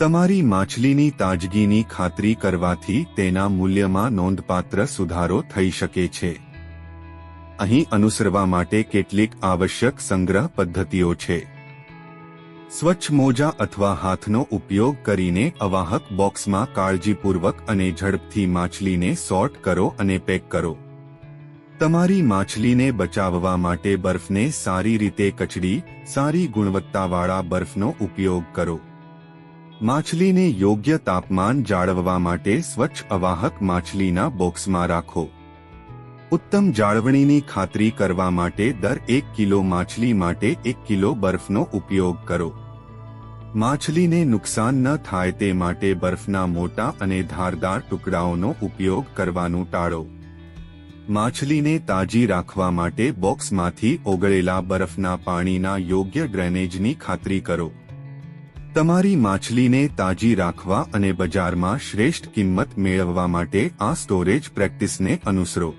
તમારી માછલીની તાજગીની ખાતરી કરવાથી તેના મૂલ્યમાં નોંધપાત્ર સુધારો થઈ શકે છે. અહીં અનુસરવા માટે કેટલીક આવશ્યક સંગ્રહ પદ્ધતિઓ છે. સ્વચ્છ મોજા અથવા હાથનો ઉપયોગ કરીને અવાહક બોક્સમાં કાળજીપૂર્વક અને ઝડપથી માછલીને સોર્ટ કરો અને પેક કરો. તમારી માછલીને બચાવવા માટે બરફને સારી રીતે કચડી, સારી ગુણવત્તાવાળા બરફનો ઉપયોગ કરો. માછલીને યોગ્ય તાપમાન જાળવવા માટે સ્વચ્છ અવાહક માછલીના બોક્સમાં રાખો. ઉત્તમ જાળવણીની ખાતરી કરવા માટે દર એક કિલો માછલી માટે એક કિલો બરફનો ઉપયોગ કરો. માછલીને નુકસાન ન થાય તે માટે બરફના મોટા અને ધારદાર ટુકડાઓનો ઉપયોગ કરવાનું ટાળો. માછલીને તાજી રાખવા માટે બોક્સમાંથી ઓગળેલા બરફના પાણીના યોગ્ય ડ્રેનેજની ખાતરી કરો. તમારી માછલીને તાજી રાખવા અને બજારમાં શ્રેષ્ઠ કિંમત મેળવવા માટે આ સ્ટોરેજ પ્રેક્ટિસને અનુસરો.